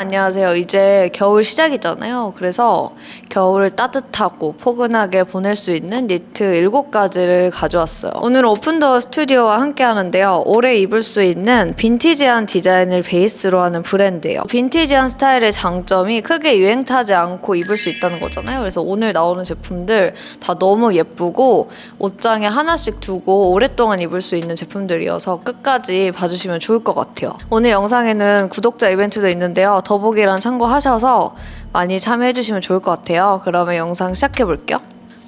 안녕하세요. 이제 겨울 시작이잖아요. 그래서 겨울을 따뜻하고 포근하게 보낼 수 있는 니트 7가지를 가져왔어요. 오늘 오픈더 스튜디오와 함께 하는데요. 올해 입을 수 있는 빈티지한 디자인을 베이스로 하는 브랜드예요. 빈티지한 스타일의 장점이 크게 유행 타지 않고 입을 수 있다는 거잖아요. 그래서 오늘 나오는 제품들 다 너무 예쁘고 옷장에 하나씩 두고 오랫동안 입을 수 있는 제품들이어서 끝까지 봐주시면 좋을 것 같아요. 오늘 영상에는 구독자 이벤트도 있는데요. 더보기란 참고하셔서 많이 참여해주시면 좋을 것 같아요. 그러면 영상 시작해볼게요.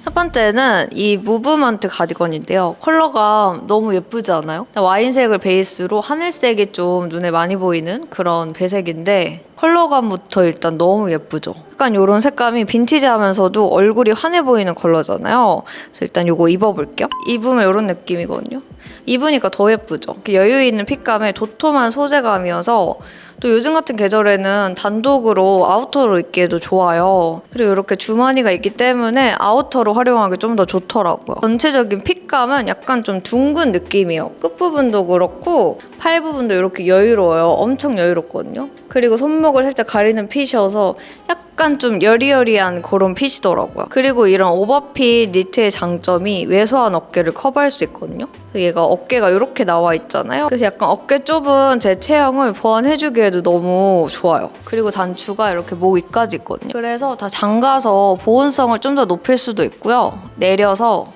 첫 번째는 이 무브먼트 가디건인데요. 컬러가 너무 예쁘지 않아요? 와인색을 베이스로 하늘색이 좀 눈에 많이 보이는 그런 배색인데 컬러감부터 일단 너무 예쁘죠. 약간 이런 색감이 빈티지하면서도 얼굴이 환해 보이는 컬러잖아요. 그래서 일단 이거 입어볼게요. 입으면 이런 느낌이거든요. 입으니까 더 예쁘죠. 여유 있는 핏감에 도톰한 소재감이어서 또 요즘 같은 계절에는 단독으로 아우터로 입기에도 좋아요. 그리고 이렇게 주머니가 있기 때문에 아우터로 활용하기 좀 더 좋더라고요. 전체적인 핏감은 약간 좀 둥근 느낌이에요. 끝부분도 그렇고 팔 부분도 이렇게 여유로워요. 엄청 여유롭거든요. 그리고 손목을 살짝 가리는 핏이어서 약간 좀 여리여리한 그런 핏이더라고요. 그리고 이런 오버핏 니트의 장점이 왜소한 어깨를 커버할 수 있거든요. 그래서 얘가 어깨가 이렇게 나와 있잖아요. 그래서 약간 어깨 좁은 제 체형을 보완해주기에도 너무 좋아요. 그리고 단추가 이렇게 목 위까지 있거든요. 그래서 다 잠가서 보온성을 좀 더 높일 수도 있고요. 내려서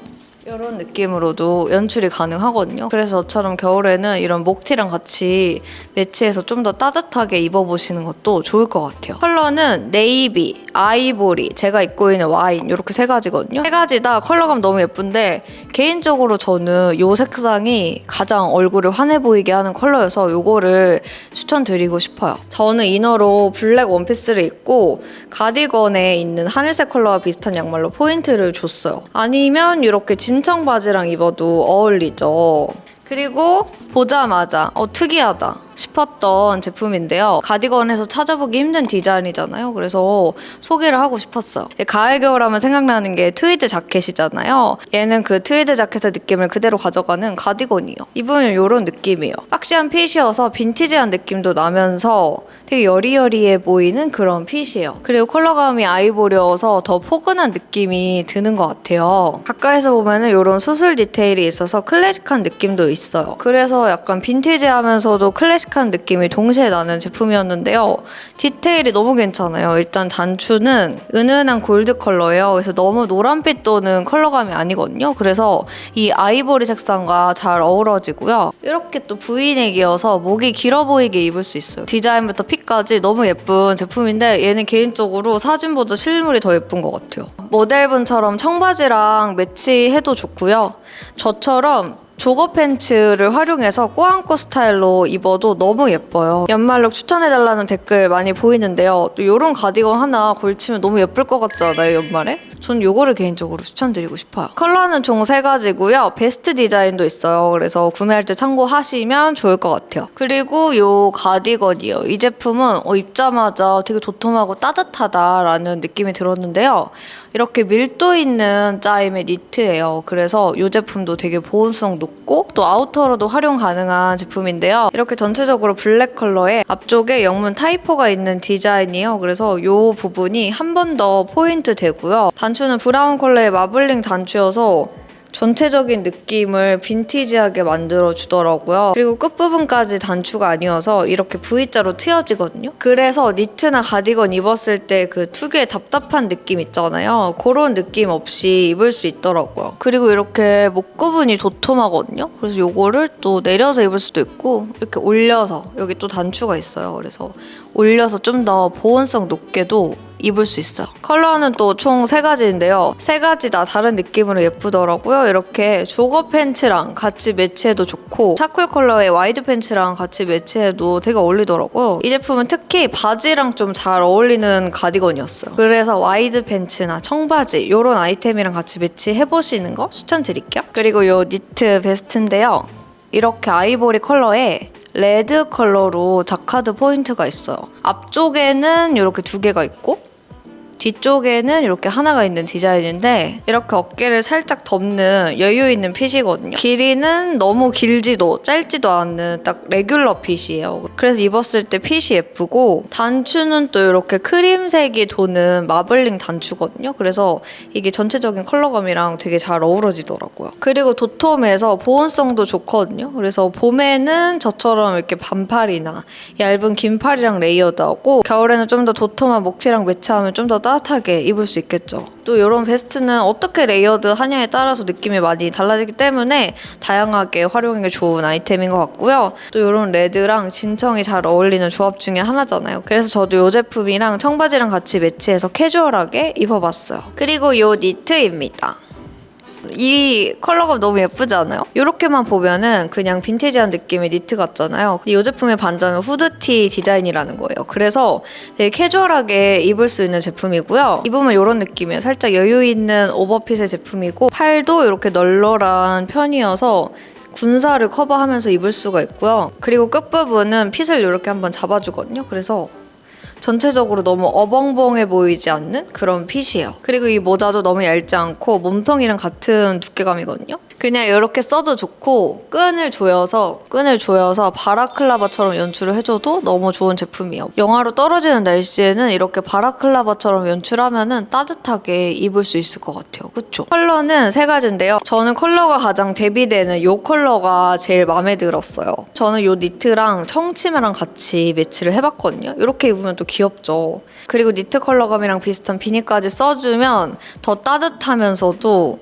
이런 느낌으로도 연출이 가능하거든요. 그래서 저처럼 겨울에는 이런 목티랑 같이 매치해서 좀 더 따뜻하게 입어보시는 것도 좋을 것 같아요. 컬러는 네이비, 아이보리, 제가 입고 있는 와인 이렇게 세 가지거든요. 세 가지 다 컬러감 너무 예쁜데 개인적으로 저는 이 색상이 가장 얼굴을 환해 보이게 하는 컬러여서 이거를 추천드리고 싶어요. 저는 이너로 블랙 원피스를 입고 가디건에 있는 하늘색 컬러와 비슷한 양말로 포인트를 줬어요. 아니면 이렇게 진청 바지랑 입어도 어울리죠. 그리고 보자마자 어 특이하다 싶었던 제품인데요. 가디건에서 찾아보기 힘든 디자인이잖아요. 그래서 소개를 하고 싶었어요. 가을 겨울 하면 생각나는 게 트위드 자켓이잖아요. 얘는 그 트위드 자켓의 느낌을 그대로 가져가는 가디건이에요. 입으면 이런 느낌이에요. 박시한 핏이어서 빈티지한 느낌도 나면서 되게 여리여리해 보이는 그런 핏이에요. 그리고 컬러감이 아이보리여서 더 포근한 느낌이 드는 것 같아요. 가까이서 보면은 이런 수술 디테일이 있어서 클래식한 느낌도 있어요. 그래서 약간 빈티지하면서도 클래식 한 느낌이 동시에 나는 제품이었는데요. 디테일이 너무 괜찮아요. 일단 단추는 은은한 골드 컬러예요. 그래서 너무 노란빛 도는 컬러감이 아니거든요. 그래서 이 아이보리 색상과 잘 어우러지고요. 이렇게 또 V넥이어서 목이 길어 보이게 입을 수 있어요. 디자인부터 핏까지 너무 예쁜 제품인데 얘는 개인적으로 사진보다 실물이 더 예쁜 것 같아요. 모델분처럼 청바지랑 매치해도 좋고요. 저처럼 조거 팬츠를 활용해서 꾸안꾸 스타일로 입어도 너무 예뻐요. 연말룩 추천해달라는 댓글 많이 보이는데요. 또 이런 가디건 하나 걸치면 너무 예쁠 것 같지 않아요, 연말에? 전 이거를 개인적으로 추천드리고 싶어요. 컬러는 총 세 가지고요 베스트 디자인도 있어요. 그래서 구매할 때 참고하시면 좋을 것 같아요. 그리고 이 가디건이요. 이 제품은 어, 입자마자 되게 도톰하고 따뜻하다라는 느낌이 들었는데요. 이렇게 밀도 있는 짜임의 니트예요. 그래서 이 제품도 되게 보온성 높고 또 아우터로도 활용 가능한 제품인데요. 이렇게 전체적으로 블랙 컬러에 앞쪽에 영문 타이포가 있는 디자인이에요. 그래서 이 부분이 한 번 더 포인트 되고요. 단 추는 브라운 컬러의 마블링 단추여서 전체적인 느낌을 빈티지하게 만들어 주더라고요. 그리고 끝부분까지 단추가 아니어서 이렇게 V자로 트여지거든요. 그래서 니트나 가디건 입었을 때 그 특유의 답답한 느낌 있잖아요. 그런 느낌 없이 입을 수 있더라고요. 그리고 이렇게 목구분이 도톰하거든요. 그래서 이거를 또 내려서 입을 수도 있고 이렇게 올려서 여기 또 단추가 있어요. 그래서 올려서 좀 더 보온성 높게도 입을 수 있어요. 컬러는 또 총 세 가지인데요. 세 가지 다 다른 느낌으로 예쁘더라고요. 이렇게 조거 팬츠랑 같이 매치해도 좋고 차콜 컬러의 와이드 팬츠랑 같이 매치해도 되게 어울리더라고요. 이 제품은 특히 바지랑 좀 잘 어울리는 가디건이었어요. 그래서 와이드 팬츠나 청바지 이런 아이템이랑 같이 매치해보시는 거 추천드릴게요. 그리고 이 니트 베스트인데요. 이렇게 아이보리 컬러에 레드 컬러로 자카드 포인트가 있어요. 앞쪽에는 이렇게 두 개가 있고 뒤쪽에는 이렇게 하나가 있는 디자인인데 이렇게 어깨를 살짝 덮는 여유 있는 핏이거든요. 길이는 너무 길지도 짧지도 않은 딱 레귤러 핏이에요. 그래서 입었을 때 핏이 예쁘고 단추는 또 이렇게 크림색이 도는 마블링 단추거든요. 그래서 이게 전체적인 컬러감이랑 되게 잘 어우러지더라고요. 그리고 도톰해서 보온성도 좋거든요. 그래서 봄에는 저처럼 이렇게 반팔이나 얇은 긴팔이랑 레이어드하고 겨울에는 좀 더 도톰한 목티랑 매치하면 좀더 따뜻하게 입을 수 있겠죠. 또 이런 베스트는 어떻게 레이어드 하냐에 따라서 느낌이 많이 달라지기 때문에 다양하게 활용하기 좋은 아이템인 것 같고요. 또 이런 레드랑 진청이 잘 어울리는 조합 중에 하나잖아요. 그래서 저도 이 제품이랑 청바지랑 같이 매치해서 캐주얼하게 입어봤어요. 그리고 이 니트입니다. 이 컬러가 너무 예쁘지 않아요? 이렇게만 보면은 그냥 빈티지한 느낌의 니트 같잖아요. 근데 이 제품의 반전은 후드티 디자인이라는 거예요. 그래서 되게 캐주얼하게 입을 수 있는 제품이고요. 입으면 이런 느낌이에요. 살짝 여유 있는 오버핏의 제품이고 팔도 이렇게 널널한 편이어서 군사를 커버하면서 입을 수가 있고요. 그리고 끝부분은 핏을 이렇게 한번 잡아주거든요. 그래서 전체적으로 너무 어벙벙해 보이지 않는 그런 핏이에요. 그리고 이 모자도 너무 얇지 않고 몸통이랑 같은 두께감이거든요. 그냥 이렇게 써도 좋고 끈을 조여서 끈을 조여서 바라클라바처럼 연출을 해줘도 너무 좋은 제품이에요. 영하로 떨어지는 날씨에는 이렇게 바라클라바처럼 연출하면은 따뜻하게 입을 수 있을 것 같아요. 그쵸? 컬러는 세 가지인데요. 저는 컬러가 가장 대비되는 이 컬러가 제일 마음에 들었어요. 저는 이 니트랑 청치마랑 같이 매치를 해봤거든요. 이렇게 입으면 또 귀엽죠. 그리고 니트 컬러감이랑 비슷한 비니까지 써주면 더 따뜻하면서도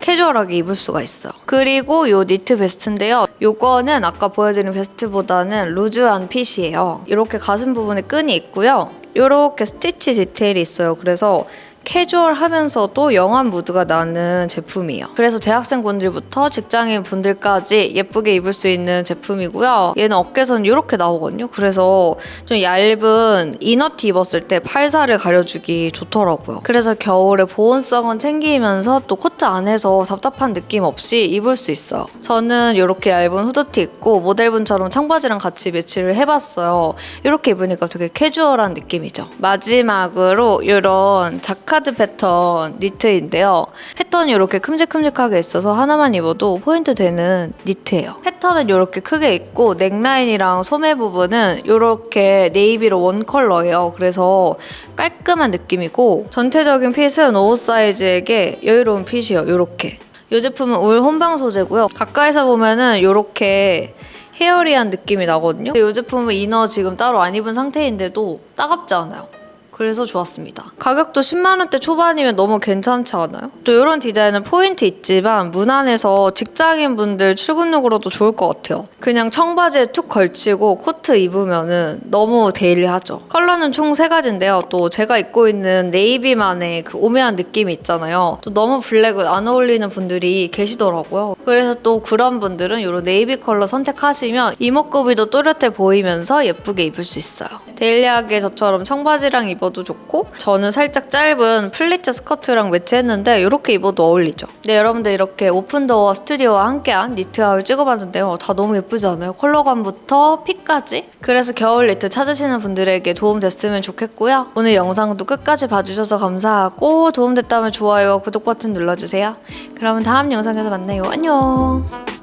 캐주얼하게 입을 수가 있어요. 그리고 요 니트 베스트인데요. 요거는 아까 보여드린 베스트보다는 루즈한 핏이에요. 이렇게 가슴 부분에 끈이 있고요. 이렇게 스티치 디테일이 있어요. 그래서 캐주얼하면서도 영한 무드가 나는 제품이에요. 그래서 대학생분들부터 직장인 분들까지 예쁘게 입을 수 있는 제품이고요. 얘는 어깨선 이렇게 나오거든요. 그래서 좀 얇은 이너티 입었을 때 팔살을 가려주기 좋더라고요. 그래서 겨울에 보온성은 챙기면서 또 코트 안에서 답답한 느낌 없이 입을 수 있어요. 저는 이렇게 얇은 후드티 입고 모델분처럼 청바지랑 같이 매치를 해봤어요. 이렇게 입으니까 되게 캐주얼한 느낌이죠. 마지막으로 이런 자 카드 패턴 니트인데요. 패턴이 이렇게 큼직큼직하게 있어서 하나만 입어도 포인트 되는 니트예요. 패턴은 이렇게 크게 있고 넥라인이랑 소매 부분은 이렇게 네이비로 원 컬러예요. 그래서 깔끔한 느낌이고 전체적인 핏은 오버사이즈에게 여유로운 핏이에요. 이렇게. 이 제품은 울 혼방 소재고요. 가까이서 보면은 이렇게 헤어리한 느낌이 나거든요. 근데 이 제품은 이너 지금 따로 안 입은 상태인데도 따갑지 않아요. 그래서 좋았습니다. 가격도 10만 원대 초반이면 너무 괜찮지 않아요? 또 이런 디자인은 포인트 있지만 무난해서 직장인 분들 출근룩으로도 좋을 것 같아요. 그냥 청바지에 툭 걸치고 코트 입으면은 너무 데일리하죠. 컬러는 총세 가지인데요. 또 제가 입고 있는 네이비만의 그 오묘한 느낌이 있잖아요. 또 너무 블랙을 안 어울리는 분들이 계시더라고요. 그래서 또 그런 분들은 이런 네이비 컬러 선택하시면 이목구비도 또렷해 보이면서 예쁘게 입을 수 있어요. 데일리하게 저처럼 청바지랑 입어도 좋고 저는 살짝 짧은 플리츠 스커트랑 매치했는데 이렇게 입어도 어울리죠. 네 여러분들 이렇게 오픈도어 스튜디오와 함께한 니트아울 찍어봤는데요. 다 너무 예쁘지 않아요? 컬러감부터 핏까지? 그래서 겨울 니트 찾으시는 분들에게 도움 됐으면 좋겠고요. 오늘 영상도 끝까지 봐주셔서 감사하고 도움됐다면 좋아요와 구독 버튼 눌러주세요. 그러면 다음 영상에서 만나요. 안녕.